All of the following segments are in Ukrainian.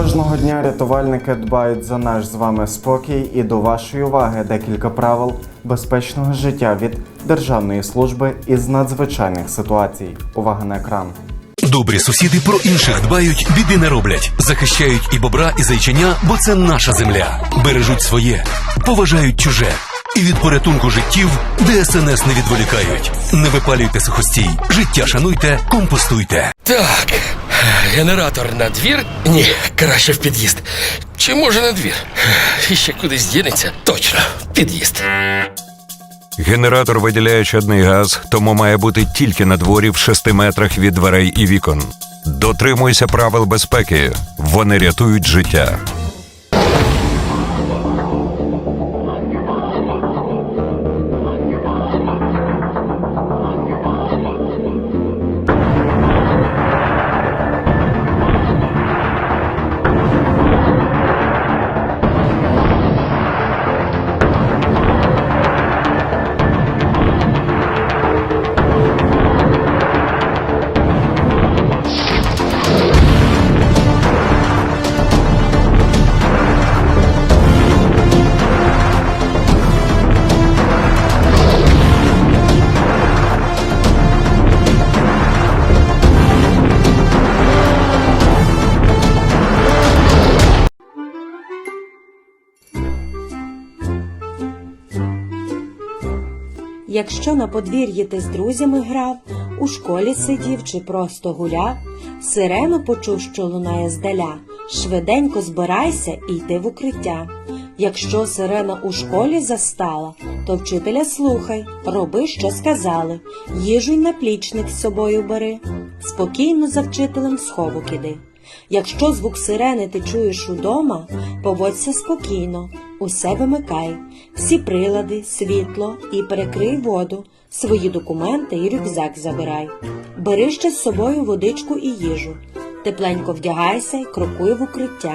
Кожного дня рятувальники дбають за наш з вами спокій і до вашої уваги декілька правил безпечного життя від Державної служби із надзвичайних ситуацій. Увага на екран. Добрі сусіди про інших дбають, біди не роблять, захищають і бобра, і зайченя, бо це наша земля. Бережуть своє, поважають чуже. І від порятунку життів ДСНС не відволікають. Не випалюйте сухостій, життя шануйте, компостуйте. Так, генератор на двір? Ні, краще в під'їзд. Чи може на двір? І ще кудись дінеться? Точно, під'їзд. Генератор виділяє чадний газ, тому має бути тільки на дворі в 6 метрах від дверей і вікон. Дотримуйся правил безпеки. Вони рятують життя. Якщо на подвір'ї ти з друзями грав, у школі сидів чи просто гуляв, сирену почув, що лунає здаля, швиденько збирайся і йди в укриття. Якщо сирена у школі застала, то вчителя слухай, роби, що сказали, їжу й наплічник з собою бери, спокійно за вчителем в сховок іди. Якщо звук сирени ти чуєш удома, поводься спокійно, усе вимикай, всі прилади, світло і перекрий воду, свої документи і рюкзак забирай. Бери ще з собою водичку і їжу. Тепленько вдягайся й крокуй в укриття.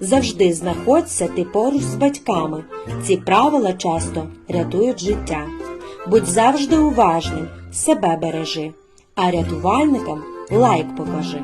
Завжди знаходься ти поруч з батьками. Ці правила часто рятують життя. Будь завжди уважним, себе бережи, а рятувальникам лайк покажи.